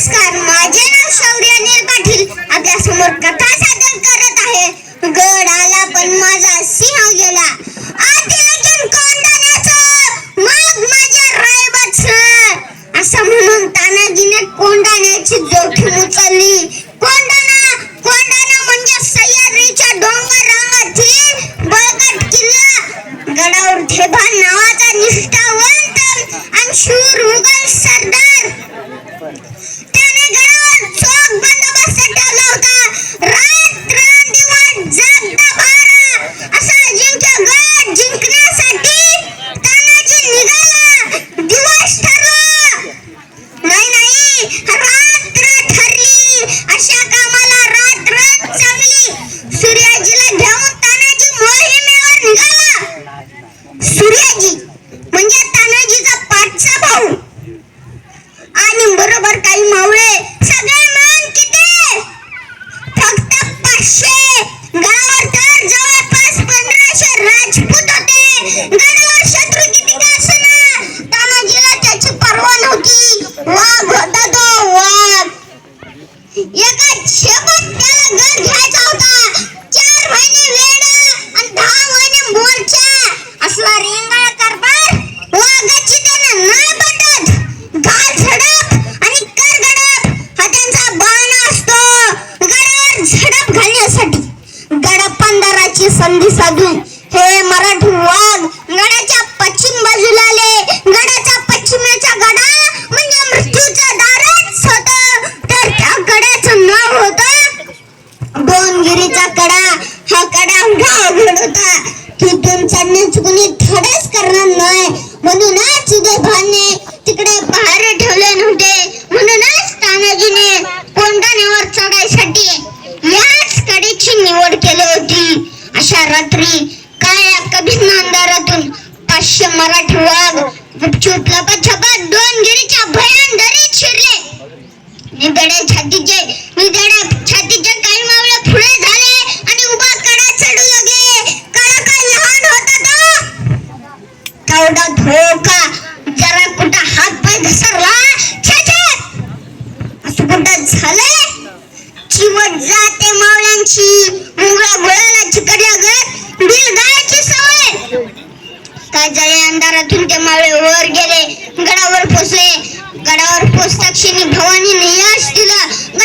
नमस्कार माझे नाव शौर्य अनिल पाटील. आपल्यासमोर कथा सादर करत आहे. गड आला पण माझा सिंह गेला. आधी लगीन कोंडाण्याचं मग माझ्या रायबाचं. असं म्हणून तानाजीने कोंडाण्याची जोखीम उचलली सूर्याजीला असं झालंय? चिवट जाते मावळ्यांची. मुंगळा घोळाला चिकटल्या गत बिल गायची सवय. काय जळे अंधारातून ते मावळे वर गेले. गडावर पोचले. गडावर पोचता क्षणी भवानीने यश दिलं.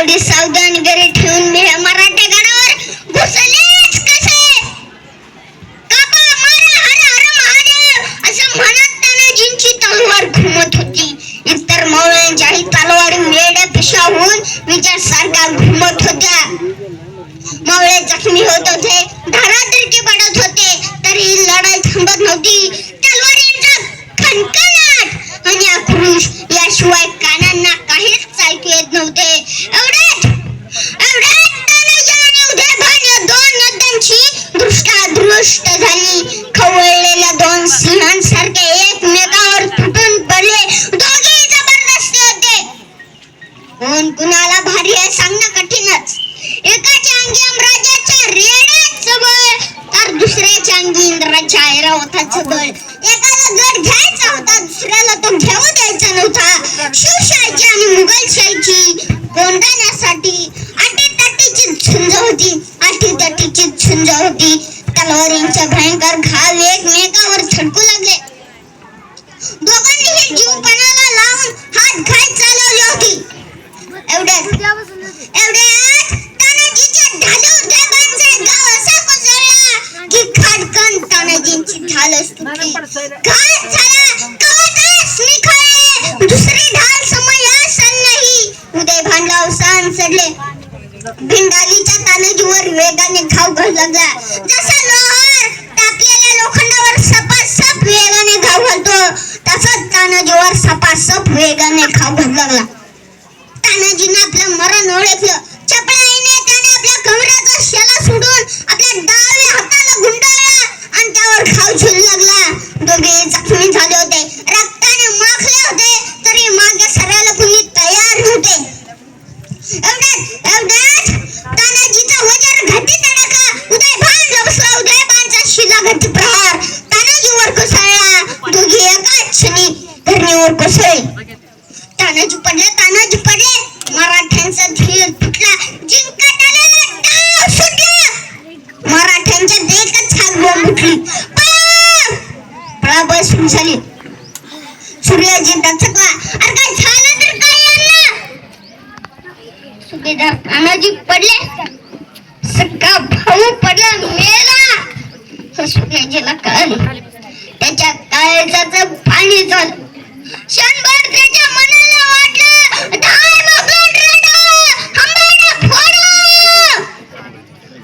गडावर एवढी सावधानगिरी ठेवून मी हे मराठे गडावर घुसलेच कसे? कापा मारा हर हर महादेव असं म्हणत तानाजींची तलवार घुमत होती. इतर मौळ्यांच्याही तलवारी वेड्या पिशा होऊन विचारसारखा घुमत होत्या. मावळे जखमी होत होते धारातिरकी पडत होते तरी लढाई थांबत नव्हती. तलवारींचा खणखणाट. आणि आक्रोश याशिवाय कानांना दुसऱ्या ऐरावताचं गड एकाला गड घ्यायचा होता दुसऱ्याला तो घेऊ द्यायचा नव्हता. शिवशाहीची आणि मुघलशाहीची कोंडाण्यासाठी अटीतटीची झुंज होती अटीतटीची झुंज होती. तलवारींच्या भयंकर त्यांची ढाल असते घाल दुसरी ढाल नाही. उदय तानाजीवर वेगाने घाव घालू लागला. जसा लोहार लोखंडावर वेगाने घाव घालतो तसाच तानाजीवर सपासप वेगाने घाव घालू लागला. तानाजीने आपलं मरण ओळखलं. चपळाईने त्याने आपल्या कमराचा शेला सोडून आपल्या खाऊ लागला. दोघे जखमी झाले होते. रक्ताने माखले होते. तरी मागे सरायला कुणी तयार नव्हते. एवढ्यात एवढ्यात तानाजीचा वजर घाटी उदयभान उदयभानचा प्रहार. तानाजीवर कोसळला. दोघे एका क्षणी धरणीवर कोसळले. तानाजी पडले तानाजी पडले. मराठ्यांचा धीर फुटला जिंकत आलेला डाव सुटला. मराठ्यांच्या देखा छाक पळापळ सुरू झाली सूर्याजी दचकला अरे काय झालं तर काय यांना सुभेदार तानाजी पडले सक्का भाऊ पडला मेला सूर्याजीला कळले त्याच्या काळजाचं पाणी झालं क्षणभर त्याच्या मनाला वाटलं धार मोकळून रडा, हंबरडा फोडा.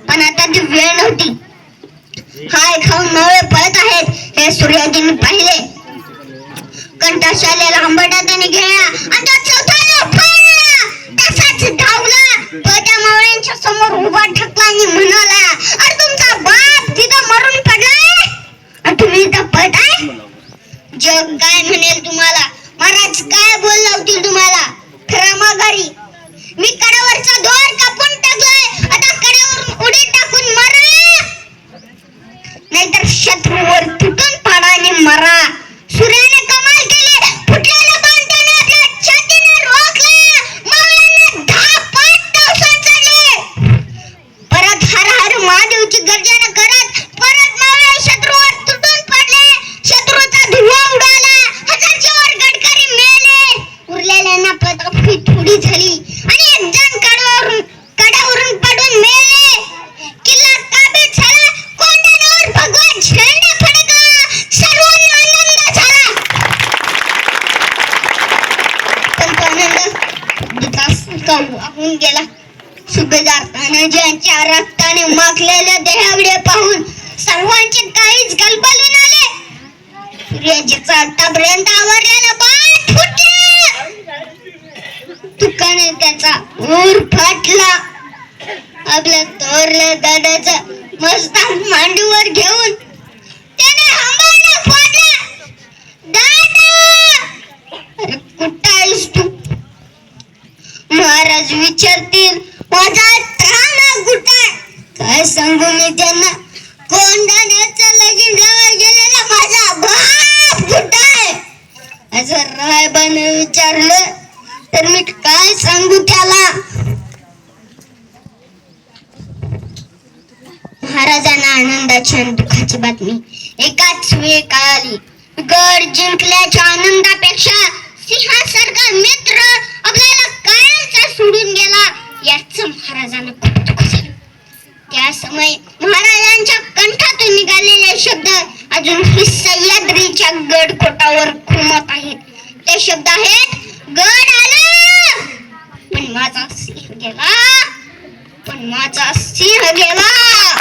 पण आता ती वेळ नव्हती हाय खाऊन मावळे पळत आहेत पाहिले. कंटाशालेला हंबरडा त्याने घेतला आणि तो चौथ्याला फोडला. तसाच धावला. तो त्या मावळ्यांच्या समोर उभा ठाकला आणि म्हणाला अरे तुमचा बाप तिथं मरून पडलाय? तुम्ही इथं पळताय जग काय म्हणेल तुम्हाला? महाराज काय बोल लावतील तुम्हाला? खरा माघारी मी कडावरचा दोर त्या रक्ताने माखलेल्या देहाकडे पाहून सर्वांचे काहीच गलबलून आले सूर्याजीचा आतापर्यंत आवरलेला बाण फुटला. तुकाने त्याचा ऊर फाटला. आपल्या थोरल्या दादाचा मस्तान मांडीवर घेऊन त्याने हंबरडा फोडला. दादा! अरे कुठं आहेस तू? महाराज विचारतील माझा काय सांगू मी त्यांना? कोंडाण्याचा लगीन गेलेला. माझा बाप कुठे असं रायबाने विचारलं तर मी काय सांगू त्याला? महाराजांना आनंदाची आणि दुःखाची बातमी. एकाच वेळ कळाली. गड जिंकल्याच्या आनंदापेक्षा सिंहासारखा मित्र सह्याद्रीच्या गड कोटावर घुमत आहेत ते शब्द आहेत गड आला. पण माझा सिंह गेला. पण माझा सिंह गेला.